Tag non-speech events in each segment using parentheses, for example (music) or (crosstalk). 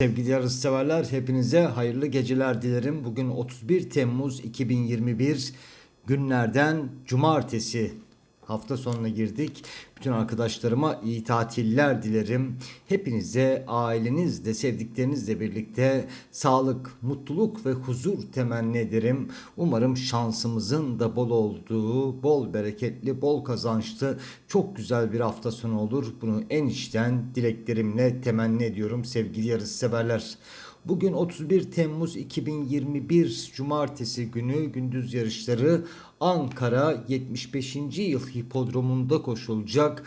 Sevgili yarışseverler hepinize hayırlı geceler dilerim. Bugün 31 Temmuz 2021 günlerden cumartesi hafta sonuna girdik. Bütün arkadaşlarıma iyi tatiller dilerim. Hepinize ailenizle, sevdiklerinizle birlikte sağlık, mutluluk ve huzur temenni ederim. Umarım şansımızın da bol olduğu, bol bereketli, bol kazançlı, çok güzel bir hafta sonu olur. Bunu en içten dileklerimle temenni ediyorum sevgili yarışseverler. Bugün 31 Temmuz 2021 Cumartesi günü gündüz yarışları Ankara 75. yıl hipodromunda koşulacak.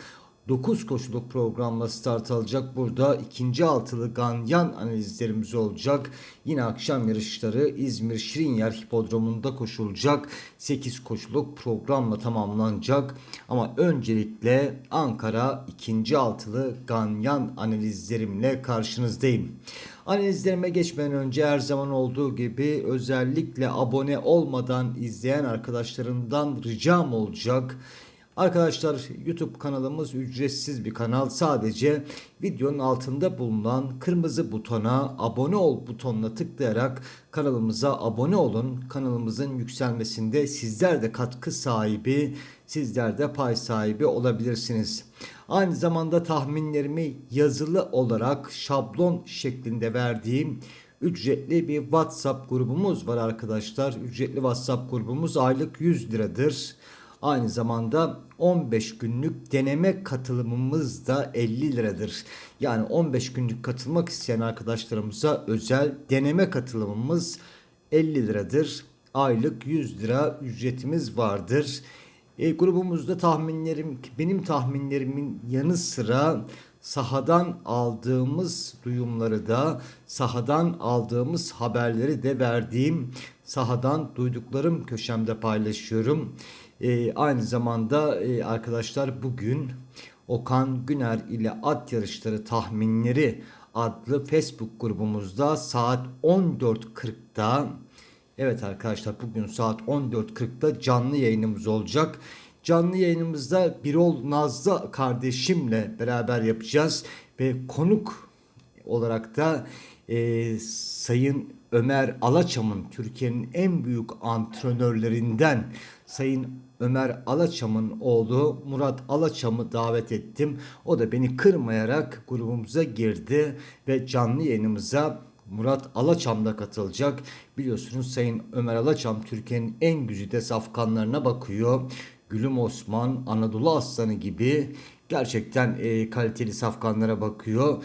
9 koşuluk programla start alacak. Burada ikinci altılı ganyan analizlerimiz olacak. Yine akşam yarışları İzmir Şirinyer Hipodromu'nda koşulacak. 8 koşuluk programla tamamlanacak. Ama öncelikle Ankara ikinci altılı ganyan analizlerimle karşınızdayım. Analizlerime geçmeden önce her zaman olduğu gibi özellikle abone olmadan izleyen arkadaşlarımdan ricam olacak. Arkadaşlar YouTube kanalımız ücretsiz bir kanal. Sadece videonun altında bulunan kırmızı butona abone ol butonuna tıklayarak kanalımıza abone olun. Kanalımızın yükselmesinde sizler de katkı sahibi, sizler de pay sahibi olabilirsiniz. Aynı zamanda tahminlerimi yazılı olarak şablon şeklinde verdiğim ücretli bir WhatsApp grubumuz var arkadaşlar. Ücretli WhatsApp grubumuz aylık 100 liradır. Aynı zamanda 15 günlük deneme katılımımız da 50 liradır. Yani 15 günlük katılmak isteyen arkadaşlarımıza özel deneme katılımımız 50 liradır. Aylık 100 lira ücretimiz vardır. E, grubumuzda tahminlerim, benim tahminlerimin yanı sıra sahadan aldığımız duyumları da sahadan aldığımız haberleri de verdiğim sahadan duyduklarım köşemde paylaşıyorum. E, aynı zamanda e, arkadaşlar bugün Okan Güner ile at yarışları tahminleri adlı Facebook grubumuzda saat 14.40'da Evet arkadaşlar bugün saat 14.40'da canlı yayınımız olacak. Canlı yayınımızda Birol Nazlı kardeşimle beraber yapacağız ve konuk olarak da e, Sayın Ömer Alaçam'ın Türkiye'nin en büyük antrenörlerinden Sayın Ömer Alaçam'ın oğlu Murat Alaçam'ı davet ettim. O da beni kırmayarak grubumuza girdi ve canlı yayınımıza Murat Alaçam da katılacak. Biliyorsunuz Sayın Ömer Alaçam Türkiye'nin en güzide safkanlarına bakıyor. Gülüm Osman, Anadolu Aslanı gibi gerçekten e, kaliteli safkanlara bakıyor.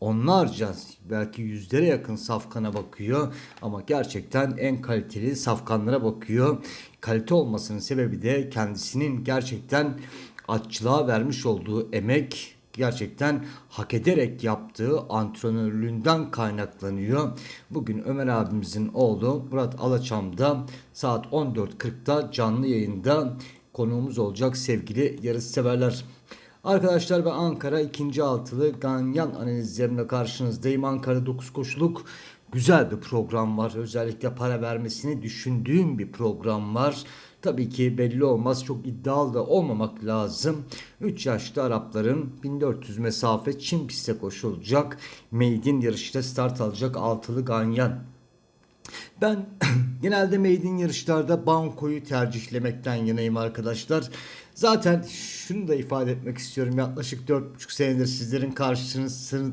Onlarca belki yüzlere yakın safkana bakıyor ama gerçekten en kaliteli safkanlara bakıyor. Kalite olmasının sebebi de kendisinin gerçekten atçılığa vermiş olduğu emek gerçekten hak ederek yaptığı antrenörlüğünden kaynaklanıyor. Bugün Ömer abimizin oğlu Murat Alaçam'da saat 14.40'da canlı yayında konuğumuz olacak sevgili yarış severler. Arkadaşlar ben Ankara ikinci altılı ganyan analizlerimle karşınızdayım. Ankara 9 koşuluk güzel bir program var. Özellikle para vermesini düşündüğüm bir program var. Tabii ki belli olmaz. Çok iddialı da olmamak lazım. 3 yaşlı Arapların 1400 mesafe Çin piste koşulacak. Maiden yarışta start alacak altılı ganyan. Ben (clears throat) genelde maiden yarışlarda bankoyu tercihlemekten yanayım arkadaşlar. Zaten şunu da ifade etmek istiyorum. Yaklaşık 4,5 senedir sizlerin karşınızda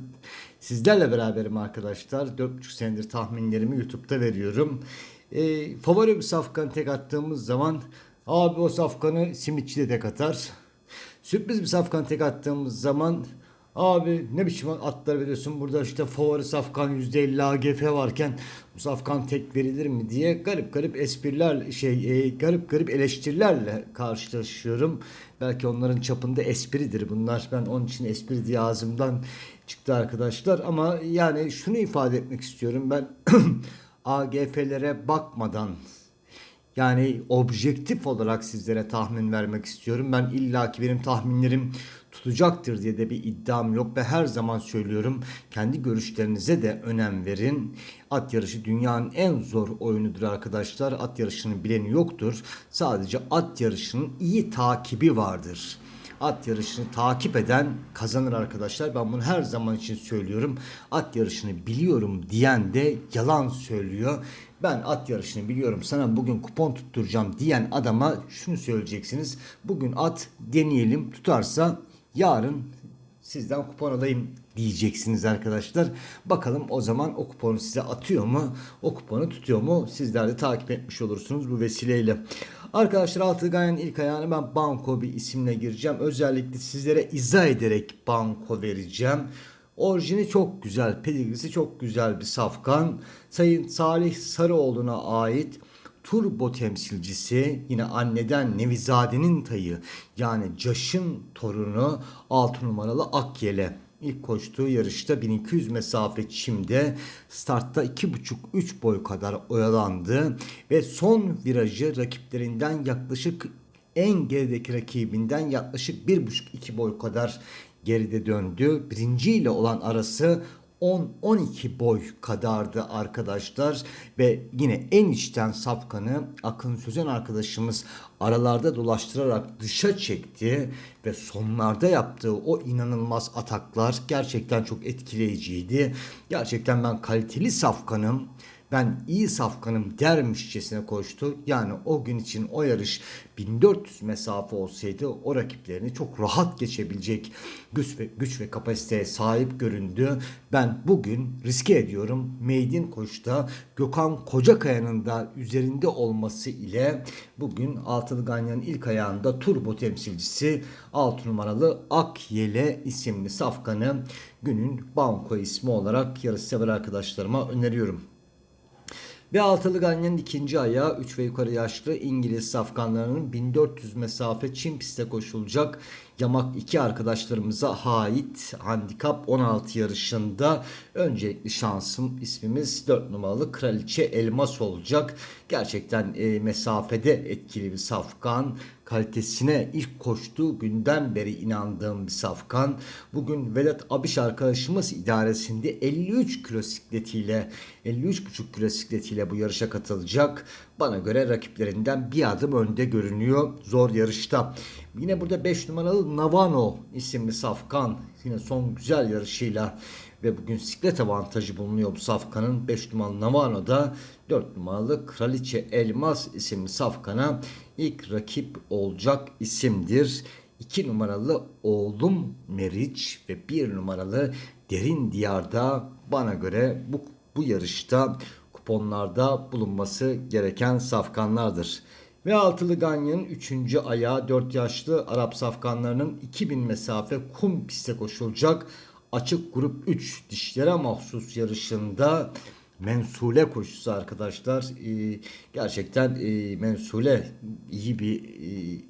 sizlerle beraberim arkadaşlar. 4,5 senedir tahminlerimi YouTube'da veriyorum. E, favori bir safkan tek attığımız zaman abi o safkanı simitçi de tek atar. Sürpriz bir safkan tek attığımız zaman Abi ne biçim atlar veriyorsun burada işte favori safkan %50 AGF varken bu safkan tek verilir mi diye garip garip espriler şey e, garip garip eleştirilerle karşılaşıyorum. Belki onların çapında espridir bunlar. Ben onun için espri diye ağzımdan çıktı arkadaşlar ama yani şunu ifade etmek istiyorum ben (clears throat) AGF'lere bakmadan yani objektif olarak sizlere tahmin vermek istiyorum. Ben illaki benim tahminlerim tutacaktır diye de bir iddiam yok ve her zaman söylüyorum kendi görüşlerinize de önem verin. At yarışı dünyanın en zor oyunudur arkadaşlar. At yarışının bileni yoktur. Sadece at yarışının iyi takibi vardır. At yarışını takip eden kazanır arkadaşlar. Ben bunu her zaman için söylüyorum. At yarışını biliyorum diyen de yalan söylüyor. Ben at yarışını biliyorum sana bugün kupon tutturacağım diyen adama şunu söyleyeceksiniz. Bugün at deneyelim tutarsa yarın sizden kupon alayım diyeceksiniz arkadaşlar. Bakalım o zaman o kuponu size atıyor mu? O kuponu tutuyor mu? Sizler de takip etmiş olursunuz bu vesileyle. Arkadaşlar Altı Gayen ilk ayağını ben Banko bir isimle gireceğim. Özellikle sizlere izah ederek Banko vereceğim. Orijini çok güzel, pedigrisi çok güzel bir safkan. Sayın Salih Sarıoğlu'na ait turbo temsilcisi yine anneden Nevizade'nin tayı yani Caş'ın torunu 6 numaralı Akyele. İlk koştuğu yarışta 1200 mesafe çimde startta 2,5-3 boy kadar oyalandı ve son virajı rakiplerinden yaklaşık en gerideki rakibinden yaklaşık 1,5-2 boy kadar geride döndü. Birinci ile olan arası 10-12 boy kadardı arkadaşlar. Ve yine en içten safkanı Akın Sözen arkadaşımız aralarda dolaştırarak dışa çekti. Ve sonlarda yaptığı o inanılmaz ataklar gerçekten çok etkileyiciydi. Gerçekten ben kaliteli safkanım ben iyi safkanım dermişçesine koştu. Yani o gün için o yarış 1400 mesafe olsaydı o rakiplerini çok rahat geçebilecek güç ve, güç ve kapasiteye sahip göründü. Ben bugün riske ediyorum. Maiden koşta Gökhan Kocakaya'nın da üzerinde olması ile bugün Altılı Ganyan'ın ilk ayağında turbo temsilcisi 6 numaralı Akyele isimli safkanı günün banko ismi olarak yarışsever arkadaşlarıma öneriyorum. Ve altılı ganyanın ikinci ayağı 3 ve yukarı yaşlı İngiliz safkanlarının 1400 mesafe Çin pistte koşulacak Yamak 2 arkadaşlarımıza ait handikap 16 yarışında öncelikli şansım ismimiz 4 numaralı Kraliçe Elmas olacak. Gerçekten e, mesafede etkili bir safkan. Kalitesine ilk koştuğu günden beri inandığım bir safkan. Bugün Vedat Abiş arkadaşımız idaresinde 53 kilo sikletiyle 53,5 kilo sikletiyle bu yarışa katılacak. Bana göre rakiplerinden bir adım önde görünüyor zor yarışta. Yine burada 5 numaralı Navano isimli safkan yine son güzel yarışıyla ve bugün siklet avantajı bulunuyor bu safkanın 5 numaralı Navano'da 4 numaralı Kraliçe Elmas isimli safkana ilk rakip olacak isimdir. 2 numaralı Oğlum Meriç ve 1 numaralı Derin Diyar'da bana göre bu, bu yarışta kuponlarda bulunması gereken safkanlardır. Ve altılı Ganyan'ın 3. ayağı 4 yaşlı Arap safkanlarının 2000 mesafe kum piste koşulacak açık grup 3 dişlere mahsus yarışında mensule koşusu arkadaşlar. Ee, gerçekten e, mensule iyi bir e,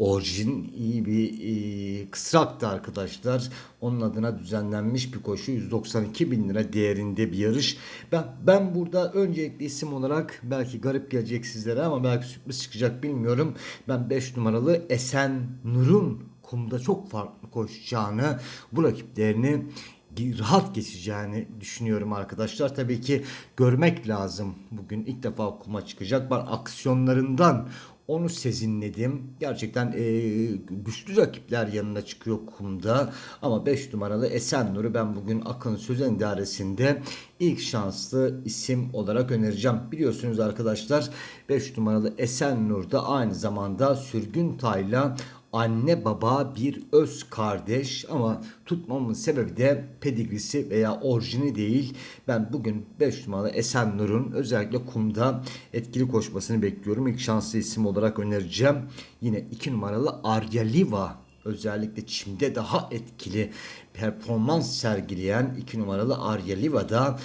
orijin iyi bir e, kısraktı arkadaşlar. Onun adına düzenlenmiş bir koşu 192 bin lira değerinde bir yarış. Ben, ben burada öncelikli isim olarak belki garip gelecek sizlere ama belki sürpriz çıkacak bilmiyorum. Ben 5 numaralı Esen Nur'un kumda çok farklı koşacağını bu rakiplerini rahat geçeceğini düşünüyorum arkadaşlar. Tabii ki görmek lazım. Bugün ilk defa kuma çıkacak. Ben aksiyonlarından onu sezinledim. Gerçekten e, güçlü rakipler yanına çıkıyor kumda. Ama 5 numaralı Esenur'u ben bugün Akın Sözen idaresinde ilk şanslı isim olarak önereceğim. Biliyorsunuz arkadaşlar 5 numaralı Esenur da aynı zamanda Sürgün Tayla anne baba bir öz kardeş ama tutmamın sebebi de pedigrisi veya orijini değil. Ben bugün 5 numaralı Esen Nur'un özellikle kumda etkili koşmasını bekliyorum. İlk şanslı isim olarak önereceğim. Yine 2 numaralı Arya özellikle çimde daha etkili performans sergileyen 2 numaralı Arya Liva'da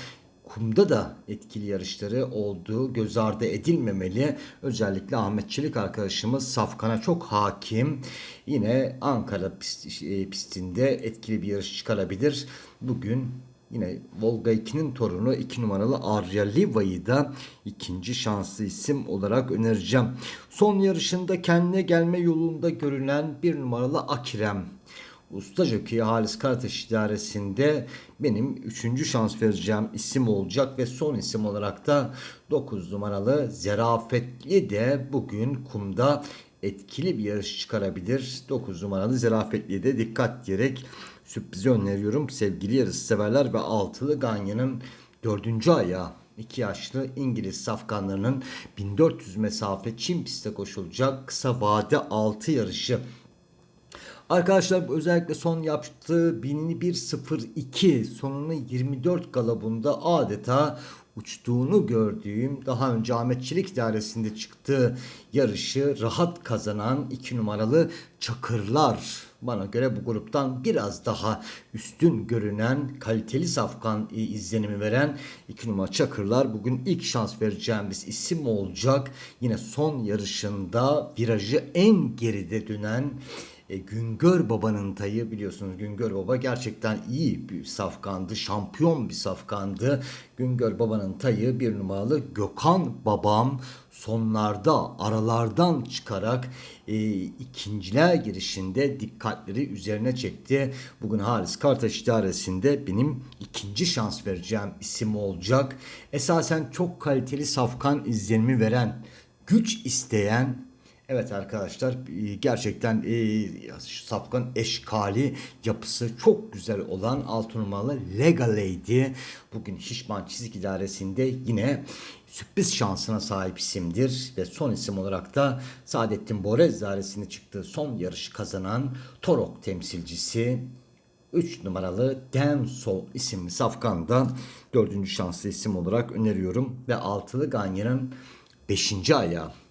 kumda da etkili yarışları olduğu göz ardı edilmemeli. Özellikle Ahmet Çelik arkadaşımız Safkan'a çok hakim. Yine Ankara pist, e, pistinde etkili bir yarış çıkarabilir. Bugün Yine Volga 2'nin torunu 2 numaralı Arya Liva'yı da ikinci şanslı isim olarak önereceğim. Son yarışında kendine gelme yolunda görünen bir numaralı Akirem Usta Jockey Halis Karataş idaresinde benim üçüncü şans vereceğim isim olacak ve son isim olarak da 9 numaralı Zerafetli de bugün kumda etkili bir yarış çıkarabilir. 9 numaralı Zerafetli'ye de dikkat diyerek sürprizi öneriyorum. Sevgili yarış severler ve altılı Ganyan'ın dördüncü ayağı. 2 yaşlı İngiliz safkanlarının 1400 mesafe Çin pistte koşulacak kısa vade 6 yarışı Arkadaşlar özellikle son yaptığı 1001.02 sonunu 24 galabunda adeta uçtuğunu gördüğüm daha önce Ahmet Çelik idaresinde çıktığı yarışı rahat kazanan 2 numaralı Çakırlar bana göre bu gruptan biraz daha üstün görünen kaliteli safkan izlenimi veren 2 numara Çakırlar bugün ilk şans vereceğimiz isim olacak. Yine son yarışında virajı en geride dönen e, Güngör Baba'nın tayı biliyorsunuz Güngör Baba gerçekten iyi bir safkandı. Şampiyon bir safkandı. Güngör Baba'nın tayı bir numaralı Gökhan Babam sonlarda aralardan çıkarak e, ikinciler girişinde dikkatleri üzerine çekti. Bugün Halis Kartaş idaresinde benim ikinci şans vereceğim isim olacak. Esasen çok kaliteli safkan izlenimi veren, güç isteyen Evet arkadaşlar e, gerçekten e, safkan eşkali yapısı çok güzel olan altın numaralı Lega Lady bugün Şişman Çizik İdaresi'nde yine sürpriz şansına sahip isimdir ve son isim olarak da Saadettin Borez idaresinde çıktığı son yarışı kazanan Torok temsilcisi 3 numaralı Denso isimli safkanda dördüncü şanslı isim olarak öneriyorum ve altılı Ganyan'ın 5. ayağı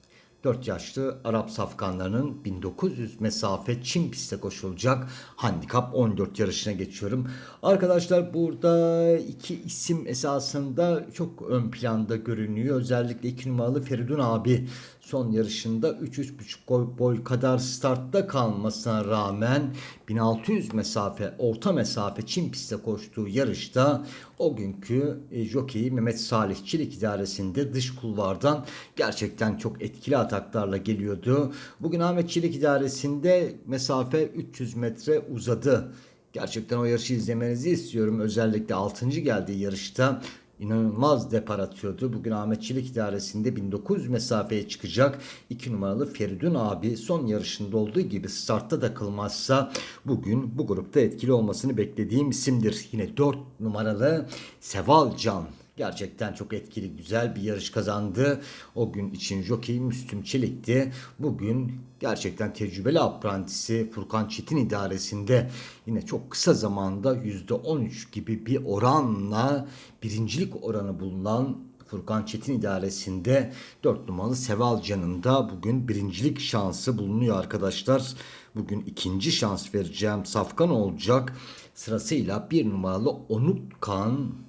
4 yaşlı Arap safkanlarının 1900 mesafe Çin pistte koşulacak handikap 14 yarışına geçiyorum. Arkadaşlar burada iki isim esasında çok ön planda görünüyor. Özellikle 2 numaralı Feridun abi son yarışında 3-3,5 boy kadar startta kalmasına rağmen 1600 mesafe orta mesafe Çin pistte koştuğu yarışta o günkü e, jokeyi Mehmet Salih Çelik idaresinde dış kulvardan gerçekten çok etkili ataklarla geliyordu. Bugün Ahmet Çelik idaresinde mesafe 300 metre uzadı. Gerçekten o yarışı izlemenizi istiyorum. Özellikle 6. geldiği yarışta inanılmaz depar atıyordu. Bugün Ahmet Çelik idaresinde 1900 mesafeye çıkacak 2 numaralı Feridun abi son yarışında olduğu gibi startta da kılmazsa bugün bu grupta etkili olmasını beklediğim isimdir. Yine 4 numaralı Seval Can Gerçekten çok etkili, güzel bir yarış kazandı. O gün için jockey Müslüm Çelik'ti. Bugün gerçekten tecrübeli aprantisi Furkan Çetin idaresinde yine çok kısa zamanda %13 gibi bir oranla birincilik oranı bulunan Furkan Çetin idaresinde 4 numaralı Seval Can'ın bugün birincilik şansı bulunuyor arkadaşlar. Bugün ikinci şans vereceğim Safkan olacak. Sırasıyla 1 numaralı Onutkan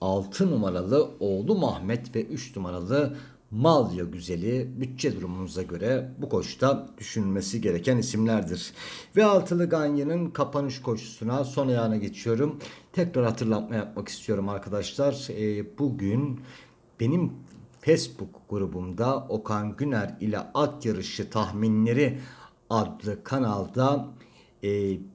6 numaralı oğlu Mahmet ve 3 numaralı Malya Güzeli bütçe durumunuza göre bu koşta düşünülmesi gereken isimlerdir. Ve altılı Ganyan'ın kapanış koşusuna son ayağına geçiyorum. Tekrar hatırlatma yapmak istiyorum arkadaşlar. E, bugün benim Facebook grubumda Okan Güner ile at yarışı tahminleri adlı kanalda e,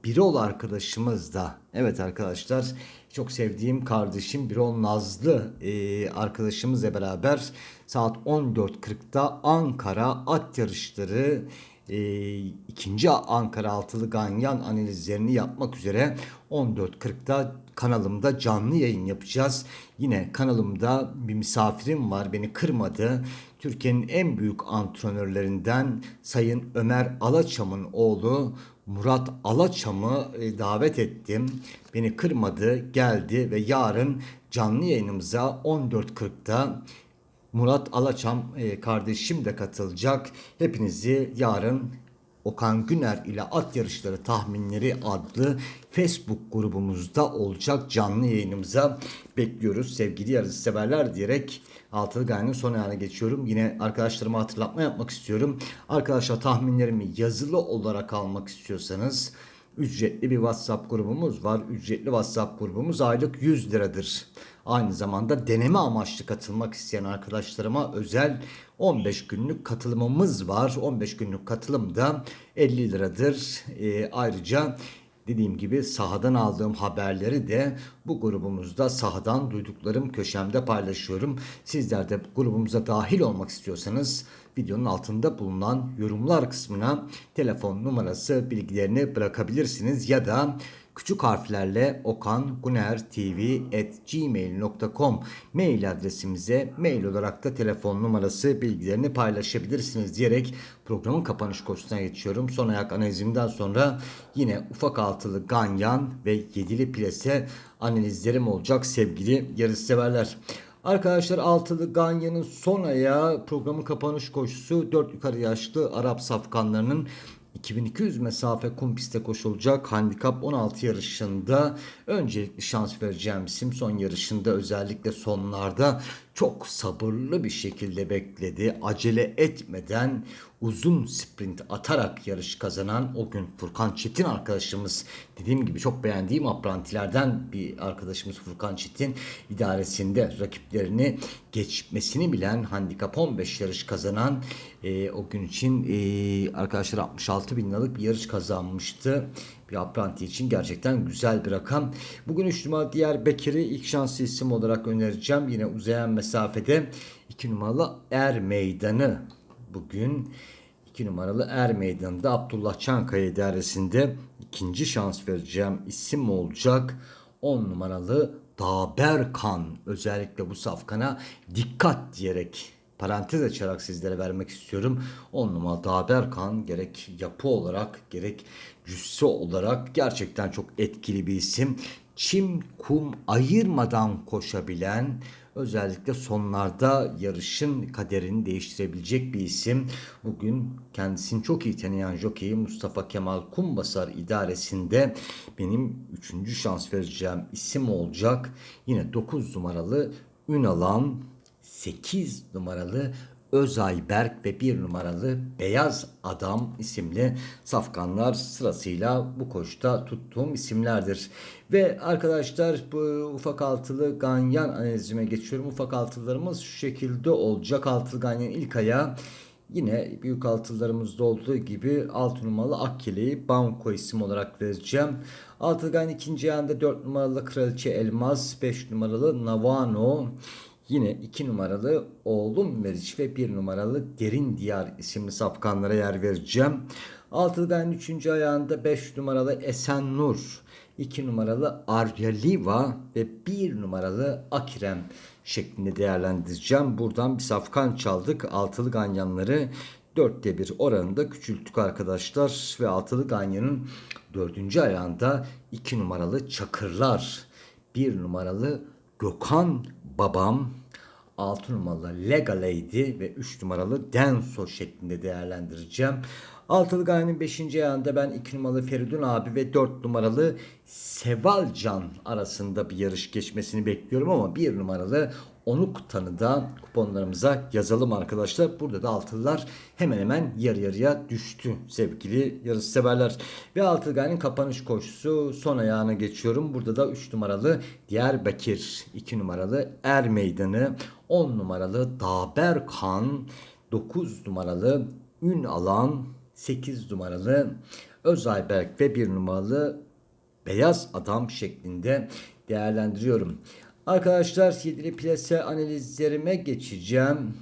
Birol arkadaşımız da evet arkadaşlar çok sevdiğim kardeşim Birol Nazlı e, arkadaşımızla beraber saat 14.40'da Ankara at yarışları e, ikinci Ankara altılı ganyan analizlerini yapmak üzere 14.40'da kanalımda canlı yayın yapacağız. Yine kanalımda bir misafirim var beni kırmadı. Türkiye'nin en büyük antrenörlerinden Sayın Ömer Alaçam'ın oğlu Murat Alaçam'ı e, davet ettim. Beni kırmadı, geldi ve yarın canlı yayınımıza 14.40'da Murat Alaçam e, kardeşim de katılacak. Hepinizi yarın Okan Güner ile At Yarışları Tahminleri adlı Facebook grubumuzda olacak canlı yayınımıza bekliyoruz. Sevgili yarış severler diyerek Altılı Gaye'nin son ayağına geçiyorum. Yine arkadaşlarıma hatırlatma yapmak istiyorum. Arkadaşlar tahminlerimi yazılı olarak almak istiyorsanız ücretli bir WhatsApp grubumuz var. Ücretli WhatsApp grubumuz aylık 100 liradır. Aynı zamanda deneme amaçlı katılmak isteyen arkadaşlarıma özel 15 günlük katılımımız var. 15 günlük katılım da 50 liradır. E, ayrıca Dediğim gibi sahadan aldığım haberleri de bu grubumuzda sahadan duyduklarım köşemde paylaşıyorum. Sizler de grubumuza dahil olmak istiyorsanız videonun altında bulunan yorumlar kısmına telefon numarası bilgilerini bırakabilirsiniz ya da küçük harflerle okangunertv@gmail.com mail adresimize mail olarak da telefon numarası bilgilerini paylaşabilirsiniz diyerek programın kapanış koşusuna geçiyorum. Son ayak analizimden sonra yine ufak altılı ganyan ve yedili plase analizlerim olacak sevgili yarışseverler. Arkadaşlar altılı Ganyan'ın son ayağı programın kapanış koşusu 4 yukarı yaşlı Arap safkanlarının 2200 mesafe kum pistte koşulacak handikap 16 yarışında öncelikli şans vereceğim isim son yarışında özellikle sonlarda çok sabırlı bir şekilde bekledi. Acele etmeden uzun sprint atarak yarış kazanan o gün Furkan Çetin arkadaşımız dediğim gibi çok beğendiğim aprantilerden bir arkadaşımız Furkan Çetin idaresinde rakiplerini geçmesini bilen handikap 15 yarış kazanan e, o gün için e, arkadaşlar 66 bin liralık bir yarış kazanmıştı bir apranti için gerçekten güzel bir rakam. Bugün 3 numaralı diğer Bekir'i ilk şanslı isim olarak önereceğim. Yine uzayan mesafede 2 numaralı Er Meydanı bugün 2 numaralı Er Meydanı'nda Abdullah Çankaya idaresinde ikinci şans vereceğim isim olacak. 10 numaralı Daberkan özellikle bu safkana dikkat diyerek parantez açarak sizlere vermek istiyorum. 10 numaralı Daberkan gerek yapı olarak gerek cüsse olarak gerçekten çok etkili bir isim. Çim kum ayırmadan koşabilen özellikle sonlarda yarışın kaderini değiştirebilecek bir isim. Bugün kendisini çok iyi tanıyan jockey Mustafa Kemal Kumbasar idaresinde benim 3. şans vereceğim isim olacak. Yine 9 numaralı Ünalan 8 numaralı Özay Berk ve 1 numaralı Beyaz Adam isimli safkanlar sırasıyla bu koşta tuttuğum isimlerdir. Ve arkadaşlar bu ufak altılı ganyan analizime geçiyorum. Ufak altılılarımız şu şekilde olacak. Altılı ganyan ilk ayağı Yine büyük altılılarımızda olduğu gibi 6 numaralı Akkele'yi Banko isim olarak vereceğim. Altıgan ikinci yanda 4 numaralı Kraliçe Elmas, 5 numaralı Navano, Yine 2 numaralı Oğlum Meriç ve 1 numaralı Derin Diyar isimli safkanlara yer vereceğim. Altıdan 3. ayağında 5 numaralı Esen Nur, 2 numaralı Arya Liva ve 1 numaralı Akirem şeklinde değerlendireceğim. Buradan bir safkan çaldık. Altılı ganyanları 4'te 1 oranında küçülttük arkadaşlar. Ve altılı ganyanın 4. ayağında 2 numaralı Çakırlar, 1 numaralı Gökhan babam 6 numaralı Lega Lady ve 3 numaralı Denso şeklinde değerlendireceğim. Altılı Gaye'nin 5. ayağında ben 2 numaralı Feridun abi ve 4 numaralı Sevalcan arasında bir yarış geçmesini bekliyorum ama 1 numaralı Onuk tanıda kuponlarımıza yazalım arkadaşlar. Burada da altılılar hemen hemen yarı yarıya düştü sevgili yarış severler. Ve Altılgay'ın kapanış koşusu son ayağına geçiyorum. Burada da 3 numaralı Diyarbakır, 2 numaralı Er Meydanı, 10 numaralı Daberkan, 9 numaralı Ün Alan, 8 numaralı Özayberk ve 1 numaralı Beyaz Adam şeklinde değerlendiriyorum. Arkadaşlar yedili plase analizlerime geçeceğim.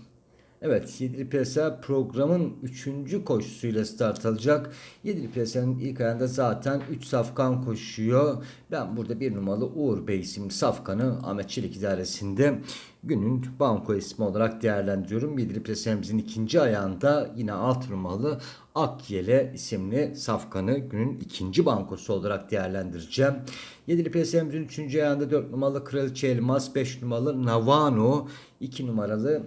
Evet yedili plase programın 3. koşusuyla start alacak. Yedili plasenin ilk ayında zaten 3 safkan koşuyor. Ben burada bir numaralı Uğur Bey isimli safkanı Ahmet Çelik idaresinde günün banko ismi olarak değerlendiriyorum. Yedili plasemizin ikinci ayağında yine alt numaralı Akyele isimli safkanı günün ikinci bankosu olarak değerlendireceğim. Yedili plasemizin üçüncü ayağında 4 numaralı Kraliçe Elmas, 5 numaralı Navano, 2 numaralı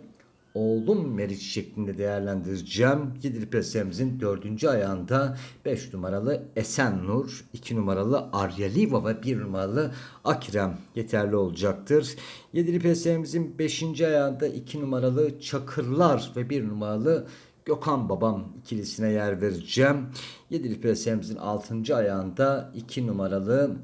Oğlum Meriç şeklinde değerlendireceğim. Yedili presemizin dördüncü ayağında 5 numaralı Esen Nur, 2 numaralı Arya Liva ve 1 numaralı Akrem yeterli olacaktır. Yedili presemizin 5. ayağında 2 numaralı Çakırlar ve 1 numaralı Gökhan Babam ikilisine yer vereceğim. Yedili presemizin 6. ayağında 2 numaralı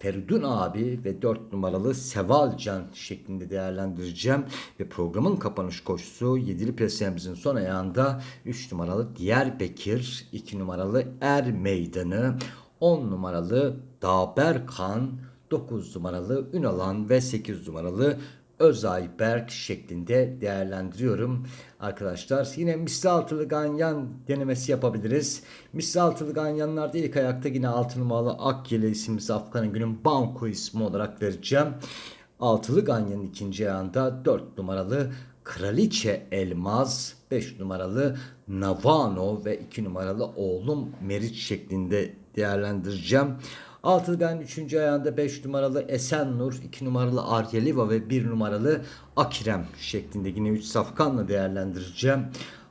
Feridun abi ve 4 numaralı Sevalcan şeklinde değerlendireceğim. Ve programın kapanış koşusu 7'li presemizin son ayağında 3 numaralı Diyarbakır, 2 numaralı Er Meydanı, 10 numaralı Daberkan, 9 numaralı Ünalan ve 8 numaralı Özay Berk şeklinde değerlendiriyorum. Arkadaşlar yine misli altılı ganyan denemesi yapabiliriz. Misli altılı ganyanlarda ilk ayakta yine 6 numaralı Akyele isimli Safkan'ın günün banko ismi olarak vereceğim. Altılı ganyanın ikinci ayağında 4 numaralı Kraliçe Elmaz, 5 numaralı Navano ve 2 numaralı Oğlum Meriç şeklinde değerlendireceğim. Altılı ganyanın 3. ayağında 5 numaralı Esenur, 2 numaralı Aryeliva ve 1 numaralı Akirem şeklinde yine 3 safkanla değerlendireceğim.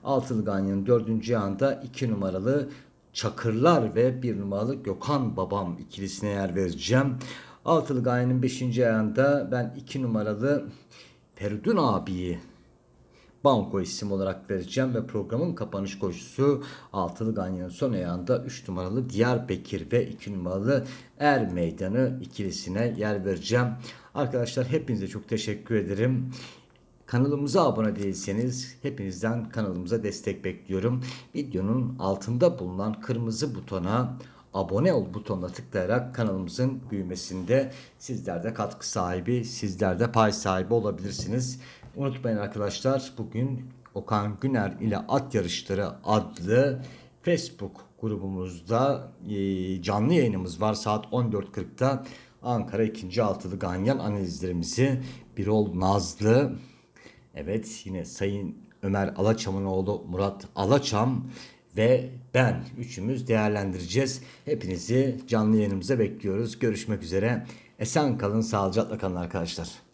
Altılı ganyanın 4. ayağında 2 numaralı Çakırlar ve 1 numaralı Gökhan Babam ikilisine yer vereceğim. Altılı Gaye'nin 5. ayağında ben 2 numaralı Feridun abiyi banko isim olarak vereceğim ve programın kapanış koşusu Altılı Ganyan'ın son ayağında 3 numaralı Diyarbakır ve 2 numaralı Er Meydanı ikilisine yer vereceğim. Arkadaşlar hepinize çok teşekkür ederim. Kanalımıza abone değilseniz hepinizden kanalımıza destek bekliyorum. Videonun altında bulunan kırmızı butona abone ol butonuna tıklayarak kanalımızın büyümesinde sizler de katkı sahibi, sizler de pay sahibi olabilirsiniz. Unutmayın arkadaşlar bugün Okan Güner ile At Yarışları adlı Facebook grubumuzda e, canlı yayınımız var saat 14.40'da Ankara 2. Altılı Ganyan analizlerimizi Birol Nazlı Evet yine Sayın Ömer Alaçam'ın oğlu Murat Alaçam ve ben üçümüz değerlendireceğiz. Hepinizi canlı yayınımıza bekliyoruz. Görüşmek üzere. Esen kalın, sağlıcakla kalın arkadaşlar.